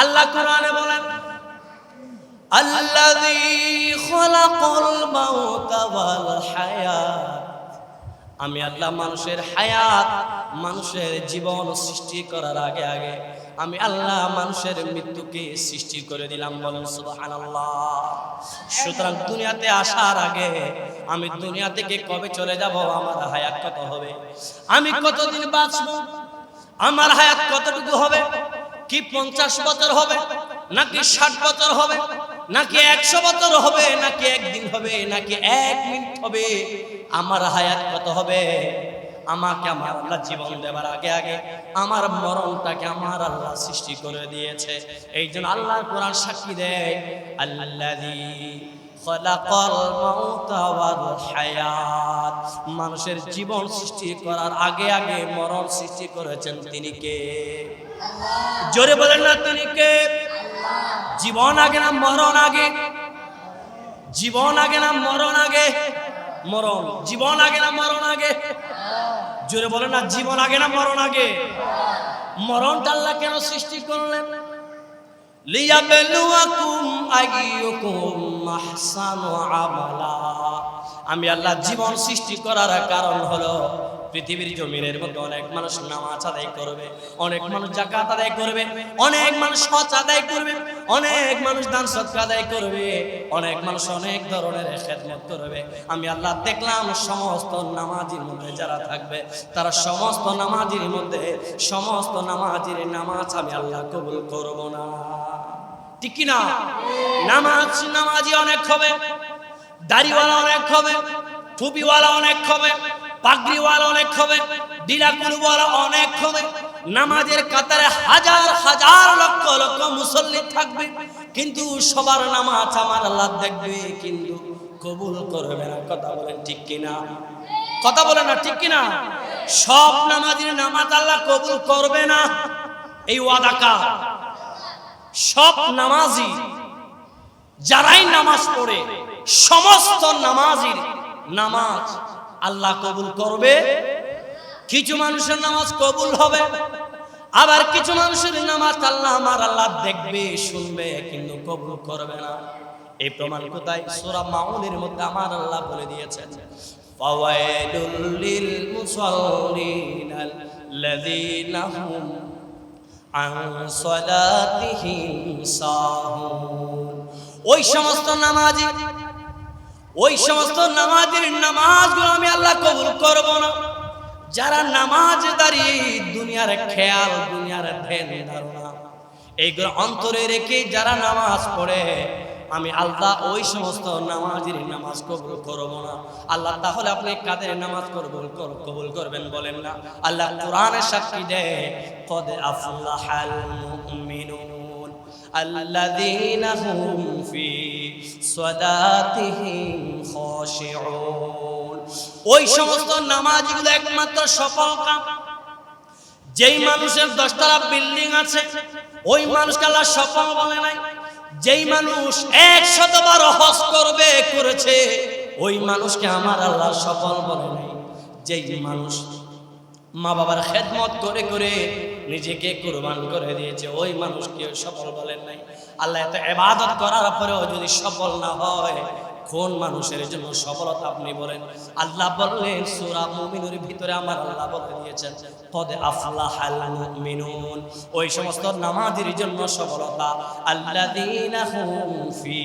আল্লাহ কোরআনে বলেন আমি আল্লাহ মানুষের হায়াত, মানুষের জীবন সৃষ্টি করার আগে আগে আমি আল্লাহ মানুষের মৃত্যুকে সৃষ্টি করে দিলাম বলেন, সুবহানাল্লাহ। সুতরাং দুনিয়াতে আসার আগে আমি দুনিয়া থেকে কবে চলে যাব, আমার হায়াত কত হবে? আমি কতদিন বাঁচবো? আমার হায়াত কতটুকু হবে? কি পঞ্চাশ বছর হবে? নাকি ষাট বছর হবে? নাকি একশো বছর হবে? নাকি একদিন হবে? নাকি এক মিনিট হবে? আমার হায়াত কত হবে? আমাকে আমার আল্লাহ জীবন দেবার আগে আগে আমার মরণটাকে আমার আল্লাহ সৃষ্টি করে দিয়েছে। এই জন্য আল্লাহ কোরআন সাক্ষী দেয় আল্লাহ মানুষের জীবন সৃষ্টি করার আগে আগে মরণ সৃষ্টি করেছেন তিনি কে? জোরে বলেন না তিনি কে জীবন আগে না মরণ আগে? জীবন আগে না মরণ আগে? মরণ। জীবন আগে না মরণ আগে? জোরে বলেন না, জীবন আগে না মরণ আগে? মরণটা আল্লাহ কেন সৃষ্টি করলেন? আমি আল্লাহ জীবন সৃষ্টি করার কারণ হলো পৃথিবীর জমিনের মধ্যে অনেক মানুষ নামাজ আদায় করবে, অনেক মানুষ জাকাত আদায় করবে, অনেক মানুষ হজ আদায় করবে, অনেক মানুষ দান সৎকা আদায় করবে, অনেক মানুষ অনেক ধরনের খেদমত করবে। আমি আল্লাহ দেখলাম সমস্ত নামাজির মধ্যে যারা থাকবে, তারা সমস্ত নামাজির মধ্যে, সমস্ত নামাজির নামাজ আমি আল্লাহ কবুল করব না। ঠিক না নামাজ, নামাজি অনেক হবে, দাড়িওয়ালা অনেক হবে, টুপিওয়ালা অনেক হবে পাগড়িওয়ালা অনেক হবে ডিলাকুলওয়ালা অনেক হবে। নামাজের কাতারে হাজার হাজার লক্ষ লক্ষ মুসল্লি থাকবে। কিন্তু সবার নামাজ আমার আল্লাহ দেখবে, কিন্তু কবুল করবে না। কথা বলেন ঠিক কিনা? কথা বলেন না ঠিক কিনা? সব নামাজের নামাজ আল্লাহ কবুল করবে না। এই ওয়াদা কার? সব নামাজি যারাই নামাজ পড়ে, সমস্ত নামাজির নামাজ আল্লাহ কবুল করবে, কিছু মানুষের নামাজ কবুল হবে, আবার কিছু মানুষের নামাজ আল্লাহ আমার আল্লাহ দেখবে, শুনবে, কিন্তু কবুল করবে না। এই প্রমাণ কোথায়? সূরা মাউনের মধ্যে আমার আল্লাহ বলে দিয়েছে ওই সমস্ত নামাজি ওই সমস্ত নামাজের নামাজগুলো আমি আল্লাহ কবুল করব না। যারা নামাজ দাঁড়িয়ে দুনিয়ার খেয়াল, দুনিয়ার ধারণা, এইগুলো অন্তরে রেখে যারা নামাজ পড়ে, আমি আল্লাহ ওই সমস্ত নামাজের নামাজ কবুল করব না। আল্লাহ তাহলে আপনি কাদের নামাজ কবুল কবুল করবেন বলেন না? আল্লাহ কোরআনের সাক্ষী দেয় কদ আফলাহাল মুমিনুন ওই সমস্ত নামাজগুলো একমাত্র সফল কাম। যেই মানুষের দশতলা বিল্ডিং আছে ওই মানুষকে আল্লাহ সফল বলে নাই। যেই মানুষ একশতবার হজ করবে করেছে ওই মানুষকে আমার আল্লাহ সফল বলে নাই। যেই মানুষ মা বাবার খেদমত করে করে নিজেকে কুরবান করে দিয়েছে। ওই মানুষকে সফল বলেন নাই? আল্লাহ এত এবাদত করার পরেও যদি সফল না হয়, কোন মানুষের জন্য সফলতা আপনি বলেন? আল্লাহ বললেন, সূরা মুমিনুর ভিতরে আমার আল্লাহ বলে দিয়েছেন, কদ আফলাহাল মুমিনুন। ওই সমস্ত নামাজের জন্য সফলতা আল্লাযীনা হুম ফি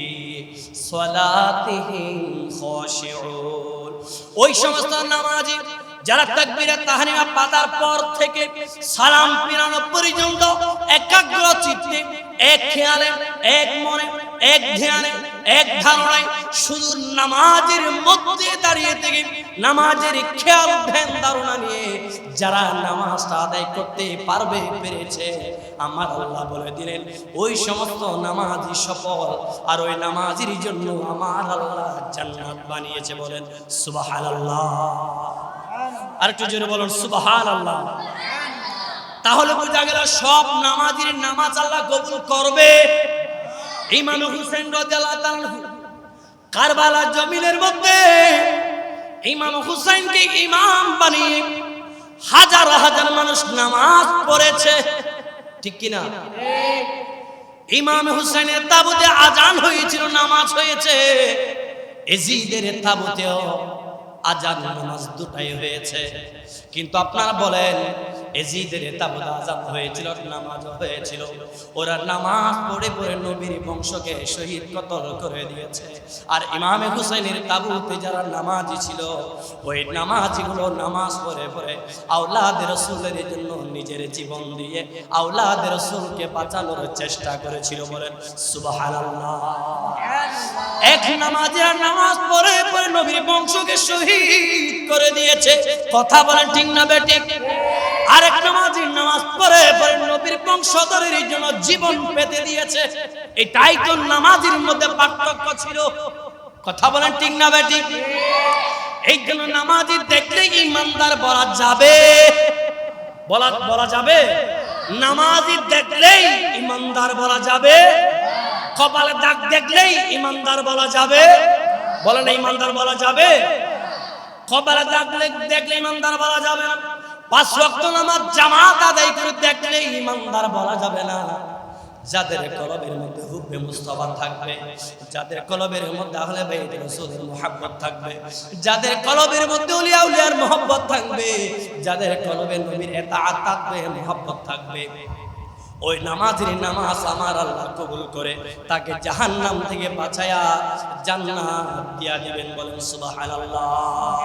খাশিউন। ওই সমস্ত নামাজি যারা তাকবীরে তাহরিমা পাতার পর থেকে সালাম ফিরানো পর্যন্ত একাগ্র চিত্তে, এক খেয়ালে, এক মনে, এক ধ্যানে, এক ধারণায় শুধু নামাজের মধ্যে দাঁড়িয়ে থেকে নামাজের খেয়াল ধ্যান ধারণা নিয়ে যারা নামাজটা আদায় করতে পারবে, পেরেছে। আমার আল্লাহ বলে দিলেন, ওই সমস্ত নামাজি সফল আর ওই নামাজির জন্য আমার আল্লাহ জান্নাত বানিয়েছে বলেন, সুবহানাল্লাহ। আর একটু জোরে বলুন সুবহান আল্লাহ তাহলে বোঝা গেল সব নামাজির নামাজ আল্লাহ কবুল করবে। ইমাম হুসেন কারবালা জমিনের মধ্যে ইমাম হুসাইনকে ইমাম বানিয়ে হাজার হাজার মানুষ নামাজ পড়েছে। ঠিক কিনা? ইমাম হুসেনের তাবুতে আজান হয়েছিল, নামাজ হয়েছে। এজিদের তাবুতেও আজান নামাজ দুটাই হয়েছে। কিন্তু আপনারা বলেন, এজিদের তাবুতে আজান হয়েছিল, নামাজ হয়েছিল। ওরা নামাজ পড়ে পড়ে নবীর বংশকে শহীদ কতল করে দিয়েছে। আর ইমামে হুসেনের তাবুতে যারা নামাজি ছিল, ওই নামাজিগুলো নামাজ পড়ে পড়ে আউলাদ রসুলের জন্য নিজের জীবন দিয়ে আউলাদ রসুলকে বাঁচানোর চেষ্টা করেছিল বলেন, সুবহানাল্লাহ। এক নামাজের নামাজ পড়ে পড়ে নবীর বংশকে শহীদ করে দিয়েছে। কথা বলেন ঠিক না বেঠিক আরেক নামাজির নামাজ পড়ে পড়ে নবীর বংশধরের জন্য জীবন পেতে দিয়েছে। এটাই তো নামাজির মধ্যে পার্থক্য ছিল। কথা বলেন ঠিক না বেঠিক এই জন্য নামাজি দেখলে ইমানদার বলা যাবে। বলা বলা যাবে? নামাজি দেখলেই ইমানদার বলা যাবে। কপালে দাগ দেখলেই ইমানদার বলা যাবে। বলেন, ইমানদার বলা যাবে? কপালে দাগ দেখলে ইমানদার বলা যাবে না। পাঁচ ওয়াক্ত নামাজ জামাত আদায় করে দেখলে ইমানদার বলা যাবে না। যাদের কলবের মধ্যে হুব্বে মুস্তফা থাকবে, যাদের কলবের মধ্যে আহলে বাইত রাসূলের মুহাব্বত থাকবে, যাদের কলবের মধ্যে উলিয়া উলিয়ার মহব্বত থাকবে, যাদের কলবে নবীর ইতাআত থাকবে, মহব্বত থাকবে। ওই নামাজের নামাজ আমার আল্লাহ কবুল করে, তাকে জাহান নাম থেকে বাঁচায়া জান্নাত দিয়া দিবেন বলেন সুবহানাল্লাহ।